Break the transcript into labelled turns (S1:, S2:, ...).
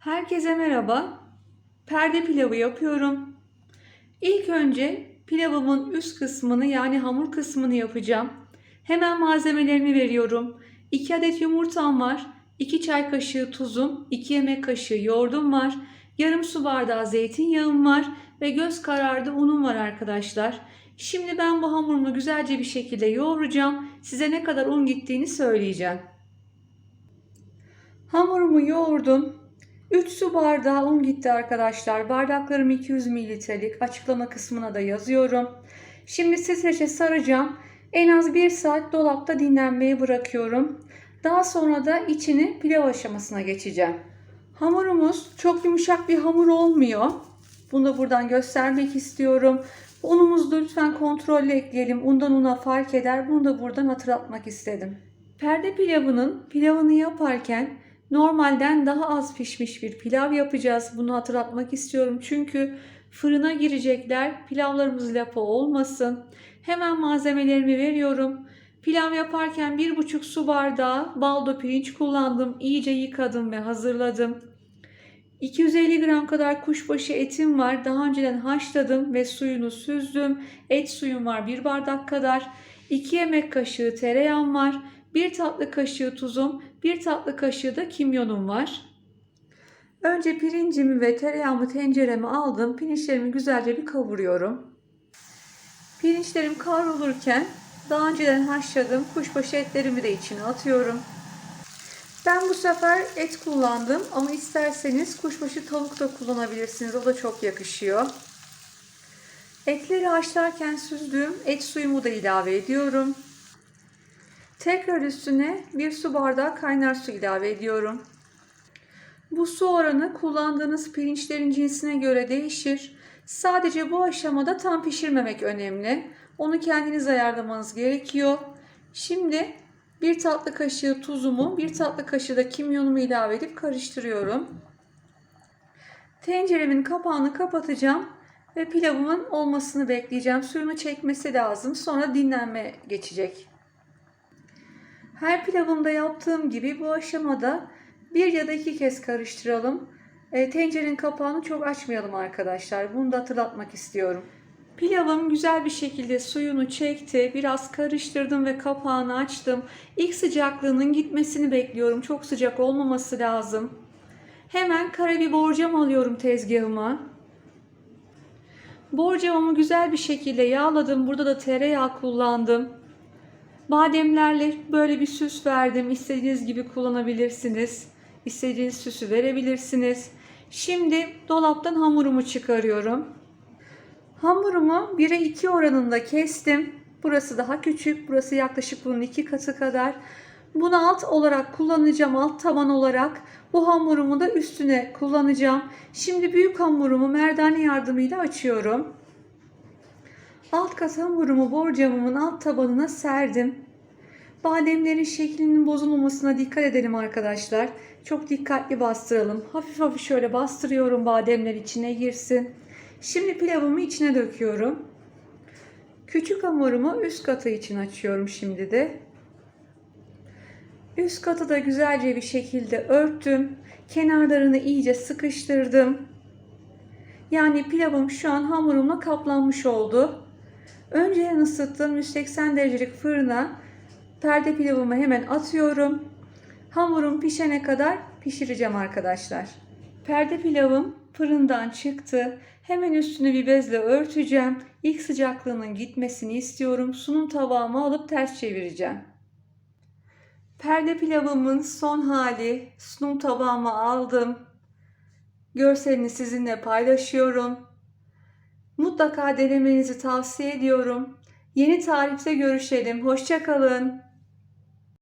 S1: Herkese merhaba. Perde pilavı yapıyorum. İlk önce pilavımın üst kısmını yani hamur kısmını yapacağım. Hemen malzemelerimi veriyorum. 2 adet yumurtam var. 2 çay kaşığı tuzum, 2 yemek kaşığı yoğurdum var. Yarım su bardağı zeytinyağım var ve göz kararı unum var arkadaşlar. Şimdi ben bu hamurumu güzelce bir şekilde yoğuracağım. Size ne kadar un gittiğini söyleyeceğim. Hamurumu yoğurdum. 3 su bardağı un gitti arkadaşlar. Bardaklarım 200 mililitrelik. Açıklama kısmına da yazıyorum. Şimdi streçe saracağım. En az 1 saat dolapta dinlenmeye bırakıyorum. Daha sonra da içini pilav aşamasına geçeceğim. Hamurumuz çok yumuşak bir hamur olmuyor. Bunu da buradan göstermek istiyorum. Unumuzu lütfen kontrollü ekleyelim. Undan una fark eder. Bunu da buradan hatırlatmak istedim. Perde pilavının pilavını yaparken normalden daha az pişmiş bir pilav yapacağız. Bunu hatırlatmak istiyorum. Çünkü fırına girecekler. Pilavlarımız lapa olmasın. Hemen malzemelerimi veriyorum. Pilav yaparken 1,5 su bardağı baldo pirinç kullandım. İyice yıkadım ve hazırladım. 250 gram kadar kuşbaşı etim var. Daha önceden haşladım ve suyunu süzdüm. Et suyum var 1 bardak kadar. 2 yemek kaşığı tereyağım var. 1 tatlı kaşığı tuzum, 1 tatlı kaşığı da kimyonum var. Önce pirincimi ve tereyağımı tencereme aldım. Pirinçlerimi güzelce bir kavuruyorum. Pirinçlerim kavrulurken daha önceden haşladım. Kuşbaşı etlerimi de içine atıyorum. Ben bu sefer et kullandım ama isterseniz kuşbaşı tavuk da kullanabilirsiniz. O da çok yakışıyor. Etleri haşlarken süzdüğüm et suyumu da ilave ediyorum. Tekrar üstüne bir su bardağı kaynar su ilave ediyorum. Bu su oranı kullandığınız pirinçlerin cinsine göre değişir. Sadece bu aşamada tam pişirmemek önemli. Onu kendiniz ayarlamanız gerekiyor. Şimdi bir tatlı kaşığı tuzumu, bir tatlı kaşığı da kimyonumu ilave edip karıştırıyorum. Tenceremin kapağını kapatacağım ve pilavımın olmasını bekleyeceğim. Suyunu çekmesi lazım. Sonra dinlenme geçecek. Her pilavımda yaptığım gibi bu aşamada bir ya da iki kez karıştıralım. E, tencerenin kapağını çok açmayalım arkadaşlar. Bunu da hatırlatmak istiyorum. Pilavım güzel bir şekilde suyunu çekti. Biraz karıştırdım ve kapağını açtım. İlk sıcaklığının gitmesini bekliyorum. Çok sıcak olmaması lazım. Hemen karabiber borcam alıyorum tezgahıma. Borcamımı güzel bir şekilde yağladım. Burada da tereyağı kullandım. Bademlerle böyle bir süs verdim. İstediğiniz gibi kullanabilirsiniz. İstediğiniz süsü verebilirsiniz. Şimdi dolaptan hamurumu çıkarıyorum. Hamurumu 1'e 2 oranında kestim. Burası daha küçük. Burası yaklaşık bunun iki katı kadar. Bunu alt olarak kullanacağım. Alt taban olarak. Bu hamurumu da üstüne kullanacağım. Şimdi büyük hamurumu merdane yardımıyla açıyorum. Alt kat hamurumu borcamımın alt tabanına serdim. Bademlerin şeklinin bozulmamasına dikkat edelim arkadaşlar. Çok dikkatli bastıralım. Hafif hafif şöyle bastırıyorum bademler içine girsin. Şimdi pilavımı içine döküyorum. Küçük hamurumu üst katı için açıyorum şimdi de. Üst katı da güzelce bir şekilde örttüm. Kenarlarını iyice sıkıştırdım. Yani pilavım şu an hamurumla kaplanmış oldu. Önceden ısıttığım 180 derecelik fırına perde pilavımı hemen atıyorum. Hamurum pişene kadar pişireceğim arkadaşlar. Perde pilavım fırından çıktı. Hemen üstünü bir bezle örteceğim. İlk sıcaklığının gitmesini istiyorum. Sunum tabağıma alıp ters çevireceğim. Perde pilavımın son hali. Sunum tabağıma aldım. Görselini sizinle paylaşıyorum. Mutlaka denemenizi tavsiye ediyorum. Yeni tarifte görüşelim. Hoşçakalın.